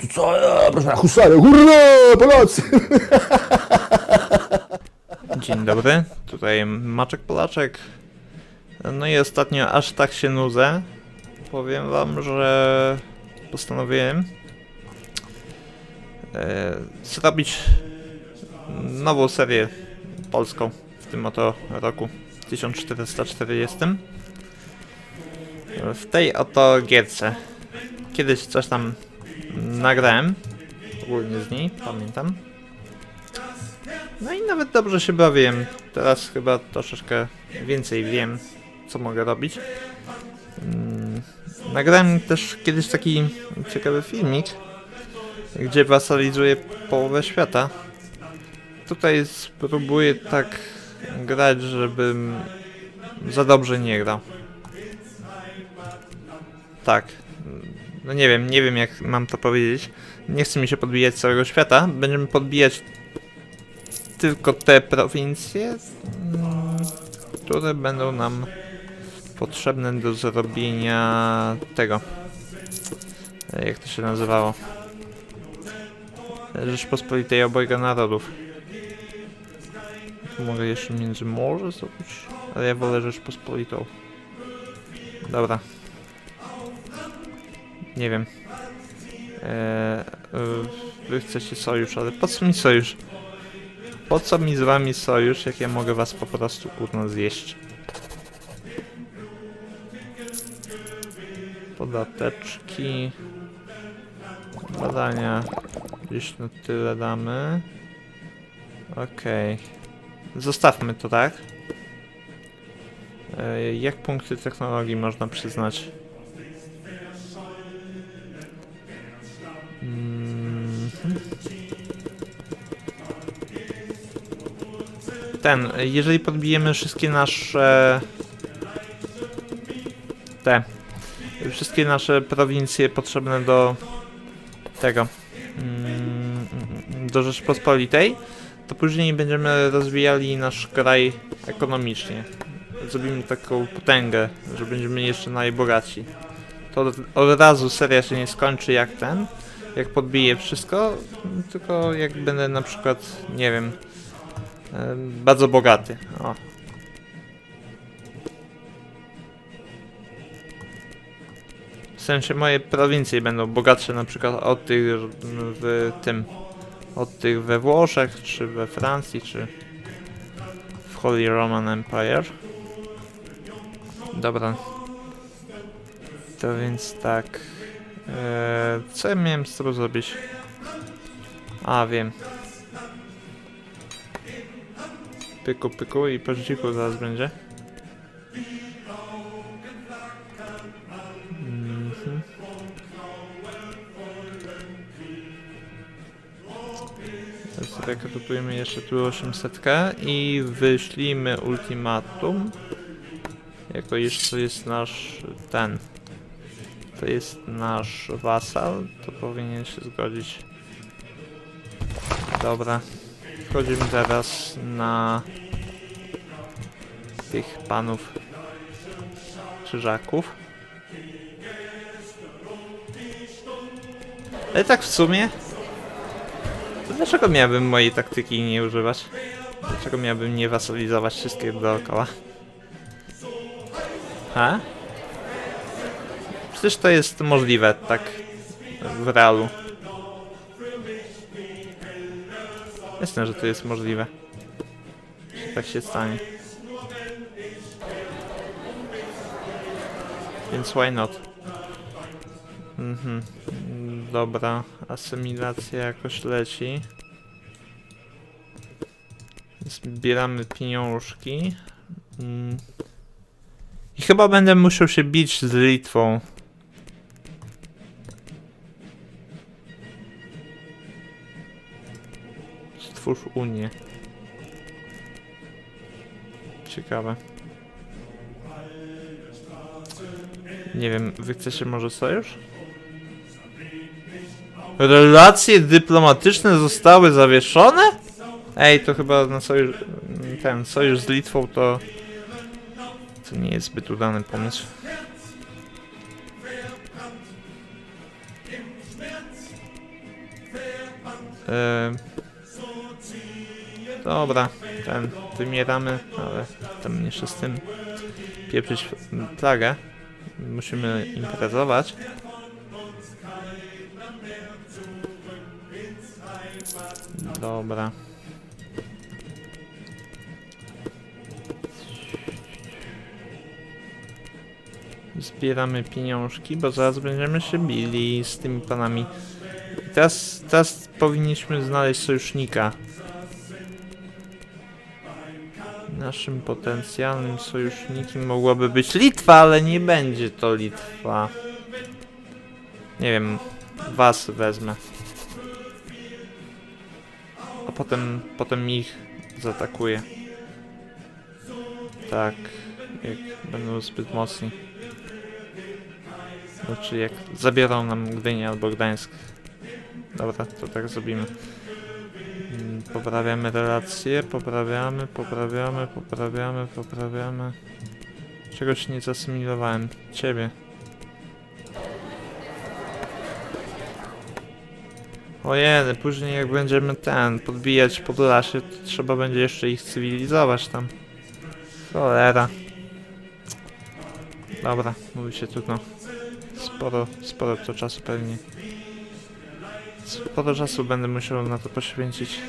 Tu co? Ja, proszę pana, husaria, hurra, Polacy! Dzień dobry, tutaj Maczek Polaczek. No i ostatnio aż tak się nudzę. Powiem wam, że postanowiłem e, zrobić nową serię polską w tym oto roku 1440. W tej oto gierce. Kiedyś coś tam nagrałem, ogólnie z niej, pamiętam. No i nawet dobrze się bawiłem. Teraz chyba troszeczkę więcej wiem, co mogę robić. Mm, Nagrałem też kiedyś taki ciekawy filmik, gdzie wasalizuję połowę świata. Tutaj spróbuję tak grać, żebym za dobrze nie grał. Tak. No nie wiem, nie wiem jak mam to powiedzieć. Nie chce mi się podbijać całego świata. Będziemy podbijać tylko te prowincje, które będą nam potrzebne do zrobienia tego. E, Jak to się nazywało? Rzeczpospolitej obojga narodów. Tu mogę jeszcze między morze zrobić, ale ja wolę Rzeczpospolitą. Dobra. Nie wiem. Eee, wy chcecie sojusz, ale po co mi sojusz? Po co mi z wami sojusz, jak ja mogę was po prostu kurno zjeść? Podateczki. Badania. Gdzieś na tyle damy. Okej. Zostawmy to, tak? E, jak punkty technologii można przyznać? Ten, jeżeli podbijemy wszystkie nasze te wszystkie nasze prowincje potrzebne do tego mm, do Rzeczpospolitej, to później będziemy rozwijali nasz kraj ekonomicznie. Zrobimy taką potęgę, że będziemy jeszcze najbogaci. To od, razu seria się nie skończy jak ten, jak podbiję wszystko, tylko jak będę na przykład, nie wiem, Em, bardzo bogaty. O. W sensie moje prowincje będą bogatsze na przykład od tych w tym od tych we Włoszech, czy we Francji, czy w Holy Roman Empire. Dobra. To więc tak. Eee, co ja miałem z tego zrobić? A, wiem. Pyku, pyku i po cichu zaraz będzie. Mhm. Teraz rekrutujemy jeszcze tu 800 i wyślimy ultimatum. Jako iż to jest nasz ten. To jest nasz wasal, to powinien się zgodzić. Dobra. Wchodzimy teraz na tych panów krzyżaków. Ale tak w sumie, dlaczego miałbym mojej taktyki nie używać? Dlaczego miałbym nie wasalizować wszystkich dookoła? Ha? Przecież to jest możliwe, tak w realu. Jasne, że to jest możliwe. Że tak się stanie. Więc why not? Mhm. Dobra, asymilacja jakoś leci. Zbieramy pieniążki. Mm. I chyba będę musiał się bić z Litwą. Stwórz Unię. Ciekawe. Nie wiem, wy chcecie może sojusz? Relacje dyplomatyczne zostały zawieszone? Ej, to chyba na sojusz... Ten sojusz z Litwą to... To nie jest zbyt udany pomysł. Dobra, ten wymieramy, ale tam mniejszy z tym. Pieprzyć plagę. Musimy imprezować. Dobra. Zbieramy pieniążki, bo zaraz będziemy się bili z tymi panami. Teraz, teraz powinniśmy znaleźć sojusznika. Naszym potencjalnym sojusznikiem mogłaby być Litwa, ale nie będzie to Litwa. Nie wiem, was wezmę. A potem, potem ich zaatakuję. Tak, jak będą zbyt mocni. Znaczy jak zabiorą nam Gdynię albo Gdańsk. Dobra, to tak zrobimy. Poprawiamy relacje, poprawiamy, poprawiamy, poprawiamy, poprawiamy. Czegoś nie zasymilowałem. Ciebie. Ojej, później jak będziemy ten, podbijać pod lasie, to trzeba będzie jeszcze ich cywilizować tam. Cholera. Dobra, mówi się trudno. Sporo, sporo to czasu pewnie. Sporo czasu będę musiał na to poświęcić.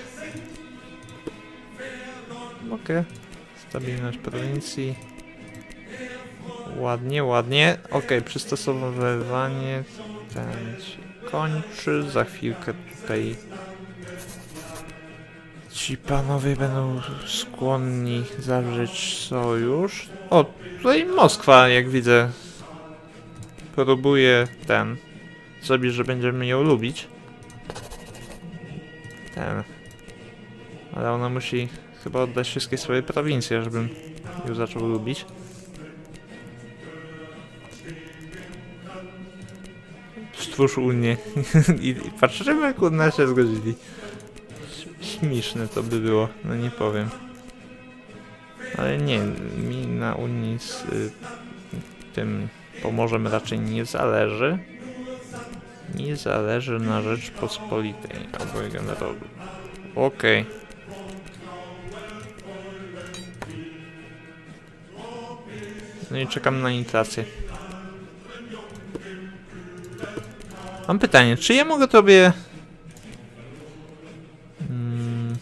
Okej. Stabilność prowincji. Ładnie, ładnie. Okej, przystosowywanie ten się kończy. Za chwilkę tutaj ci panowie będą skłonni zawrzeć sojusz. O, tutaj Moskwa, jak widzę, próbuje ten zrobić, że będziemy ją lubić. Ten. Ale ona musi chyba oddać wszystkie swoje prowincje, żebym ją zaczął lubić. Stwórz Unię. I, I patrzymy, jak kurna się zgodzili. Śmieszne to by było, no nie powiem. Ale nie, mi na Unii z y, tym Pomorzem raczej nie zależy. Mi zależy na Rzeczpospolitej albo generału. Okej. No i czekam na inflację. Mam pytanie, czy ja mogę tobie... Mm,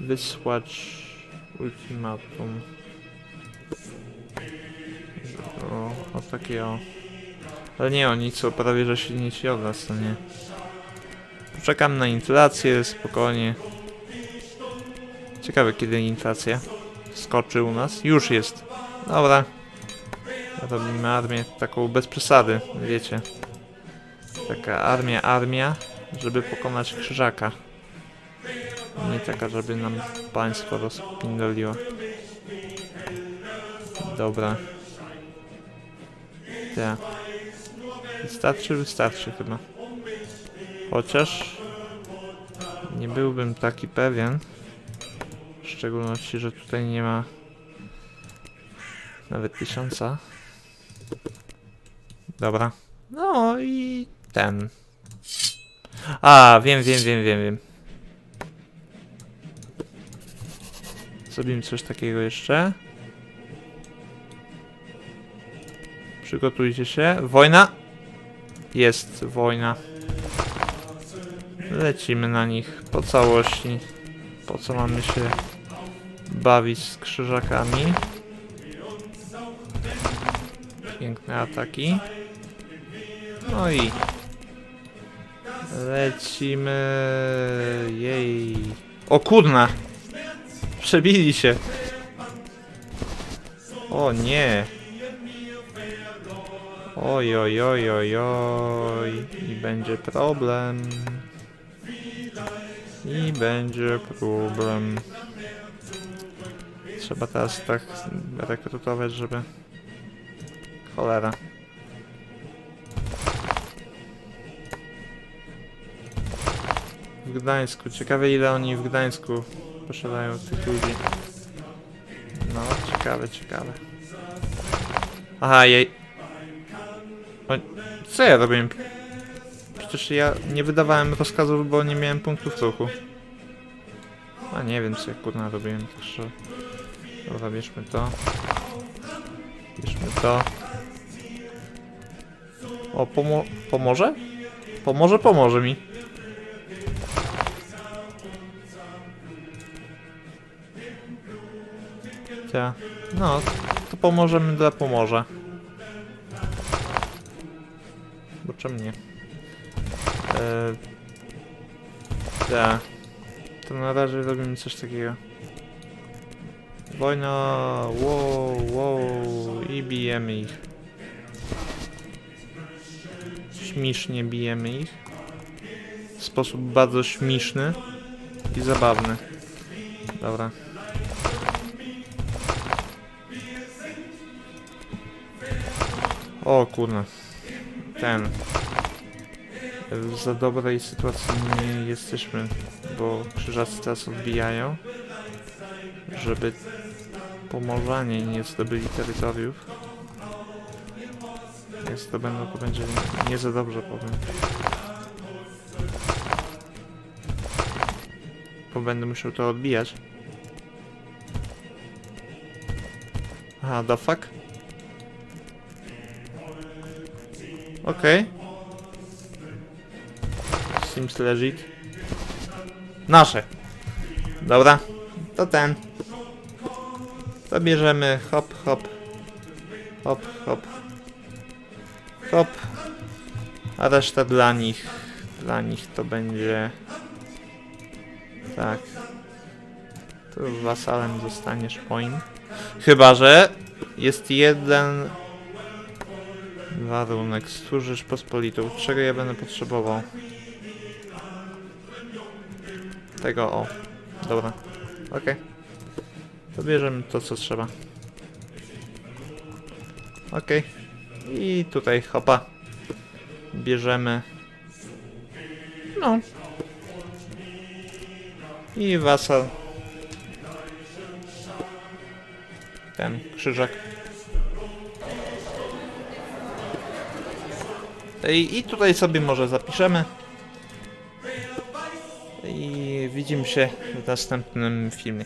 wysłać ultimatum? O, o takie o... Ale nie, oni są prawie że silniejsi od nas, to nie. Poczekam na inflację, spokojnie. Ciekawe kiedy inflacja skoczy u nas. Już jest. Dobra. Robimy armię taką bez przesady, wiecie. Taka armia, armia, żeby pokonać krzyżaka. Nie taka, żeby nam państwo rozpindoliło. Dobra. Tak. Wystarczy, wystarczy chyba. Chociaż nie byłbym taki pewien. W szczególności, że tutaj nie ma nawet tysiąca. Dobra. No i ten. A, wiem, wiem, wiem, wiem, wiem. Zrobimy coś takiego jeszcze. Przygotujcie się. Wojna! Jest wojna. Lecimy na nich po całości. Po co mamy się bawić z krzyżakami? Piękne ataki. No i lecimy. Jej. O kurna! Przebili się. O nie. Oj, oj, oj, oj, oj. I będzie problem. I będzie problem. Trzeba teraz tak rekrutować, żeby... Cholera. W Gdańsku. Ciekawe ile oni w Gdańsku posiadają tych ludzi. No, ciekawe, ciekawe. Aha, jej. O, co ja robię? Przecież ja nie wydawałem rozkazów, bo nie miałem punktów ruchu. A nie wiem, co ja kurna robiłem, także... Dobra, bierzmy to. Bierzmy to. O, pomo pomoże? Pomoże, pomoże mi. Ja. No, to pomożemy dla pomoże. Bo czemu nie? Eee, tak. To na razie robimy coś takiego. Wojna, wow, wow, i bijemy ich. Śmiesznie bijemy ich. W sposób bardzo śmieszny i zabawny. Dobra. O kurna. Ten. W za dobrej sytuacji nie jesteśmy, bo krzyżacy teraz odbijają, żeby Pomorzanie nie zdobyli terytoriów. Jak zdobędą, to będzie nie za dobrze, powiem. Bo będę musiał to odbijać. Aha, the fuck? Okej. Seems legit. Nasze. Dobra. To ten. To bierzemy hop, hop. Hop, hop. Hop. A reszta dla nich. Dla nich to będzie... Tak. Tu wasalem zostaniesz moim. Chyba, że jest jeden warunek. Służysz pospolitą. Czego ja będę potrzebował? Tego o. Dobra. Okej. To bierzemy to co trzeba. Okej. I tutaj hopa. Bierzemy. No. I wasal. Ten krzyżak. I, I tutaj sobie może zapiszemy. I widzimy się w następnym filmie.